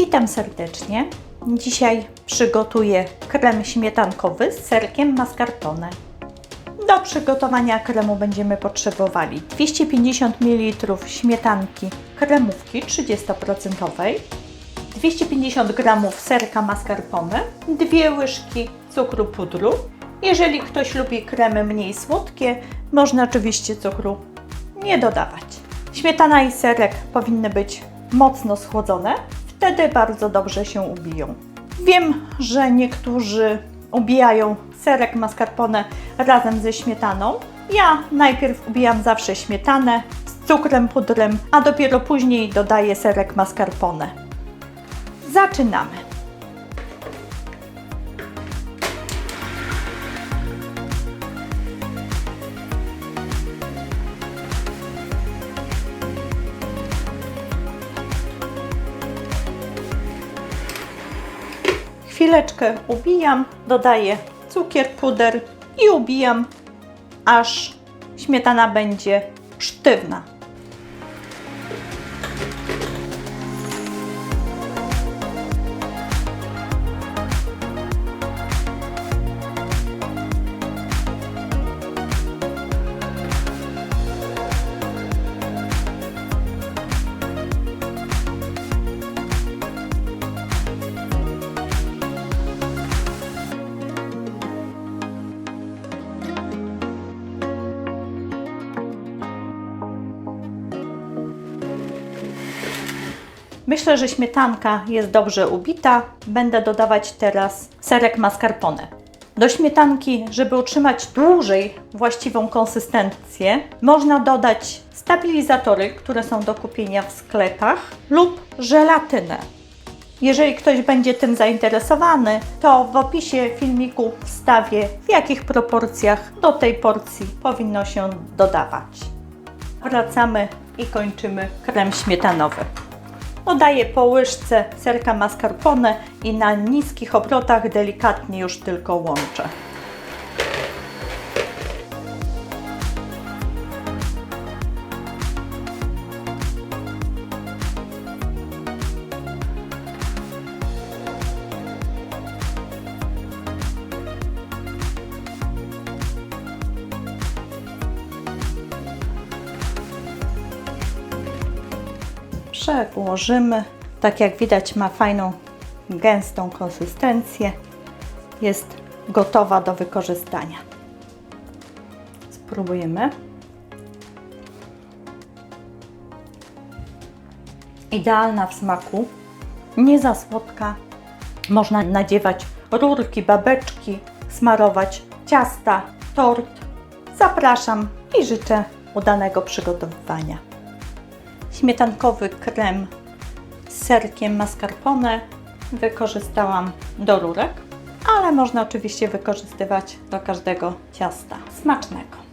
Witam serdecznie. Dzisiaj przygotuję krem śmietankowy z serkiem mascarpone. Do przygotowania kremu będziemy potrzebowali 250 ml śmietanki kremówki 30%, 250 g serka mascarpone, dwie łyżki cukru pudru. Jeżeli ktoś lubi kremy mniej słodkie, można oczywiście cukru nie dodawać. Śmietana i serek powinny być mocno schłodzone, wtedy bardzo dobrze się ubiją. Wiem, że niektórzy ubijają serek mascarpone razem ze śmietaną. Ja najpierw ubijam zawsze śmietanę z cukrem pudrem, a dopiero później dodaję serek mascarpone. Zaczynamy. Chwileczkę ubijam, dodaję cukier, puder i ubijam, aż śmietana będzie sztywna. Myślę, że śmietanka jest dobrze ubita. Będę dodawać teraz serek mascarpone. Do śmietanki, żeby utrzymać dłużej właściwą konsystencję, można dodać stabilizatory, które są do kupienia w sklepach, lub żelatynę. Jeżeli ktoś będzie tym zainteresowany, to w opisie filmiku wstawię, w jakich proporcjach do tej porcji powinno się dodawać. Wracamy i kończymy krem śmietanowy. Dodaję po łyżce serka mascarpone i na niskich obrotach delikatnie już tylko łączę. Przełożymy. Tak jak widać ma fajną, gęstą konsystencję. Jest gotowa do wykorzystania. Spróbujemy. Idealna w smaku, nie za słodka. Można nadziewać rurki, babeczki, smarować ciasta, tort. Zapraszam i życzę udanego przygotowywania śmietankowy krem z serkiem mascarpone wykorzystałam do rurek, ale można oczywiście wykorzystywać do każdego ciasta. Smacznego!